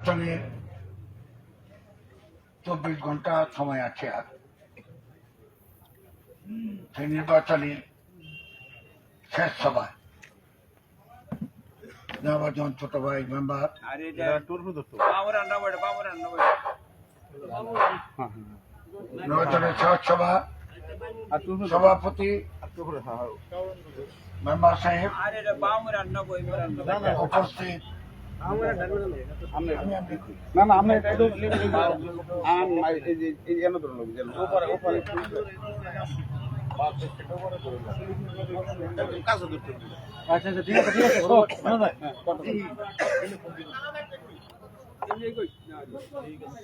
আসলে চব্বিশ ঘণ্টা সময় আছে আর। সেই নির্বাচনে শেষ সভায় নবাজন ছোট ভাই মেম্বার। নির্বাচনের শেষ সভা। সভাপতি উপস্থিত না না আমরা এটা একটু আম এই যে এই যে এনে ধরুন লোক যেন উপরে উপরে। আচ্ছা আচ্ছা ঠিক আছে ঠিক আছে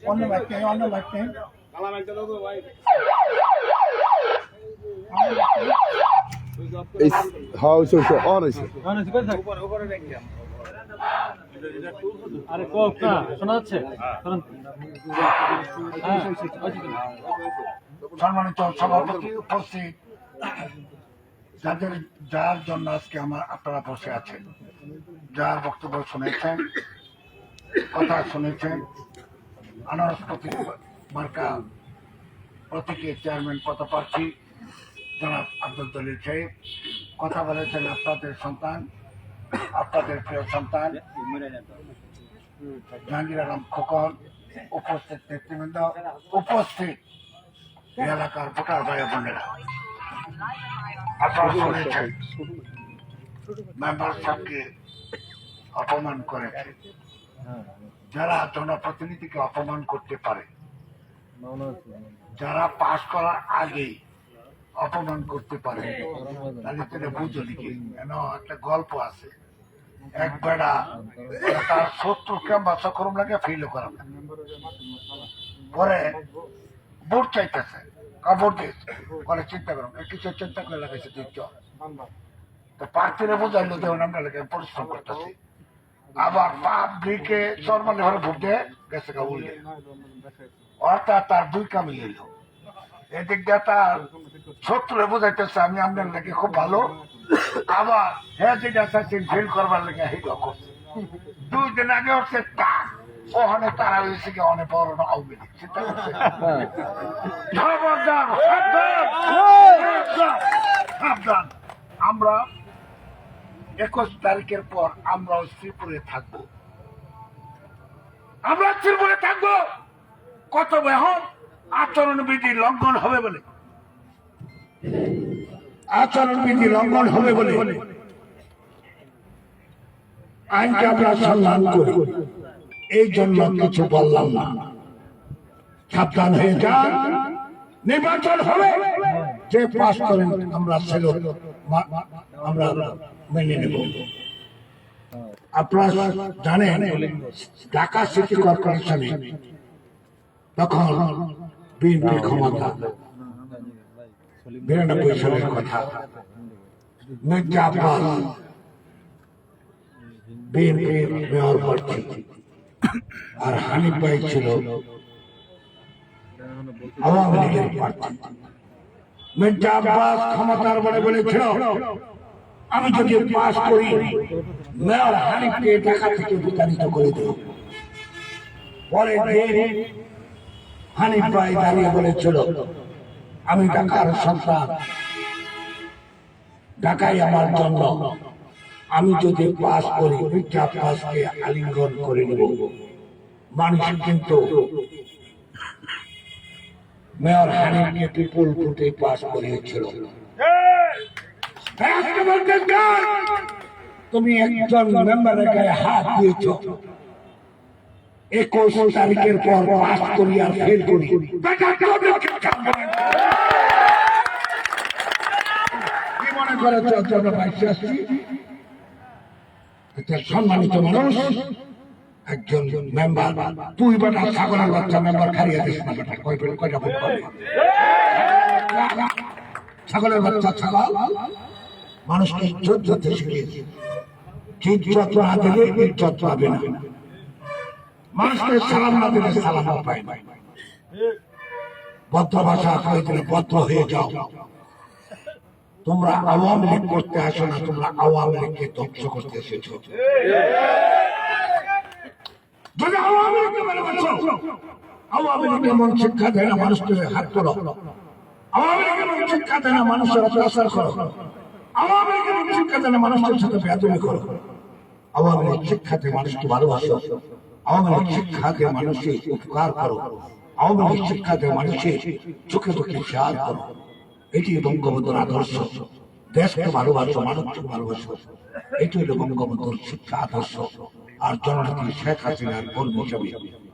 অন্য ব্যক্তি অন্য ব্যক্তি কালাম একটা দাও তো ভাই। এই ওইসব ওইসব অন হয়েছে। না না ঠিক আছে উপরে উপরে রেখে আরে কোক শোনা যাচ্ছে? হ্যাঁ সম্মানিত সভাপতি উপস্থিত। যাদের, যার জন্য আজকে আমার আপনারা বসে আছেন, যার বক্তব্য শুনেছেন, কথা শুনেছেন, আনারস প্রতীক মার্কা প্রতীকে চেয়ারম্যান পদ প্রার্থী জনাব আব্দুল দলিল সাহেব, কথা বলেছেন আপনাদের সন্তান আপনাদের প্রিয় সন্তান জাহাঙ্গীর আলম খোকন উপস্থিত নেতৃবৃন্দ, উপস্থিত এলাকার ভোটার ভাই বোনেরা। মেম্বার সাহেবকে অপমান করেছে। যারা জনপ্রতিনিধিকে অপমান করতে পারে, যারা পাশ করার আগেই অপমান করতে পারে। তাহলে তিনি বুঝো লিখে কেন? একটা গল্প আছে। এক বেড়া তার শত্রু কেমন সকরম লাগে ফিল করা পরে ভোট চাইতেছে, কাপড় দিয়েছে। পরে চিন্তা করুন কিছু চিন্তা করে লাগাইছে তুই চল তো প্রার্থীরা বোঝাইলো দেখুন আমরা লাগে পরিশ্রম করতেছি। আবার পাবলিকে নর্মালি ঘরে ভোট দিয়ে গেছে উল্লে অর্থাৎ তার দুই কামি এলো এদিক দিয়ে তার বোঝাইতেছে আমি আপনার লাগে খুব ভালো। আবার হ্যাঁ যেটা ফেল করবার লাগে দুই দিন আগে হচ্ছে ওখানে তারা হয়েছে কি অনেক বড় না। আমরা একুশ তারিখের পর আমরাও শ্রীপুরে থাকব। আমরা শ্রীপুরে থাকব। কত এখন আচরণ বিধি লঙ্ঘন হবে বলে। আচরণ বিধি লঙ্ঘন হবে বলে আইনকে আমরা সম্মান করি। এই জন্য কিছু বললাম না। সাবধান হয়ে যান। নির্বাচন হবে। যে পাশ করেন, আমরা ছিল আমরা মেনে নেব। আপনারা জানেন, ঢাকা সিটি কর্পোরেশনে তখন বিএনপি ক্ষমতা বিরানব্বই সালের কথা মেয়র আর হানিফ ভাই ছিল আওয়ামী লীগের প্রার্থী। মির্জা আব্বাস ক্ষমতার বলে বলেছিল, আমি যদি পাশ করি, মেয়র হানিফকে ঢাকা থেকে বিতাড়িত করে দেব। পরে হানিফ ভাই দাঁড়িয়ে বলেছিল আমি ঢাকার সন্তান। ঢাকাই আমার জন্য আমি যদি পাস করি মির্জা আব্বাসকে আলিঙ্গন করে নেব। মানুষ কিন্তু মেয়র হানিফকে বিপুল ভোটে পাস করিয়েছিল। তুমি একজন মেম্বারের গায়ে হাত দিয়েছ। একুশ তারিখের পর পাস করি আর ফেল করি। মনে করে চন্দ্র বাইশে আসছি। একটা সম্মানিত মানুষ, একজন মেম্বার তুই বেটা ছাগলের বাচ্চা মেম্বার খারিয়ে দিস না বেটা, কয় বেটা কয়টা ভোট পাবে ছাগলের বাচ্চা ছাগল, মানুষকে ইজ্জত শিখিয়েছে সালাম না পায় না। ভাষা হয়ে যাও। তোমরা আওয়ামী লীগ করতে আসো না, তোমরা আওয়াম লীগকে ধ্বংস করতে এসেছ। শিক্ষা দেয় না মানুষের শিক্ষা দেয় মানুষের সাথে শিক্ষাতে মানুষকে মানুষের উপকার করো। আওয়ামী লীগ শিক্ষাতে মানুষের চোখে চোখে শেয়ার করো। এটি বঙ্গবন্ধুর আদর্শ। দেশকে ভালোবাসো মানুষকে ভালোবাসো। এটি হলো বঙ্গবন্ধুর শিক্ষা আদর্শ। আর জননেত্রী শেখ হাসিনার কর্মী হিসাবে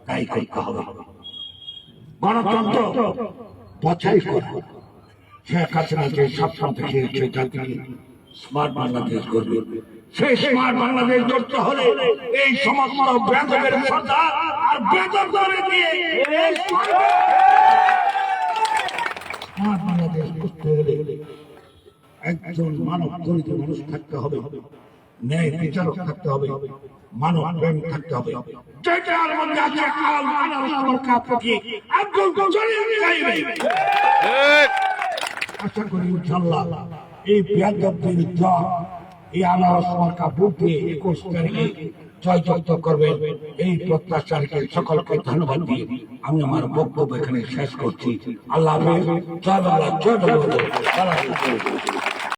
তাই করতে হবে। গণতন্ত্র শেখ হাসিনা যে স্বপ্ন দেখিয়েছে স্মার্ট বাংলাদেশ করবে সেই স্মার্ট বাংলাদেশ গড়তে হলে এই সমস্ত আর করে দিয়ে এই স্মার্ট বাংলাদেশ করতে হলে একজন মানব দরিদ্র মানুষ থাকতে হবে। ন্যায় বিচারক থাকতে হবে। মানব প্রেম থাকতে হবে। আশা করি এই বিয়াদবদের এই আনারস দিয়ে একুশ তারিখে এই প্রত্যাশা সকলকে ধন্যবাদ দিয়ে আমি আমার বক্তব্য এখানে শেষ করছি। আল্লাহ। জয় বাংলা, জয় আলাইকুম।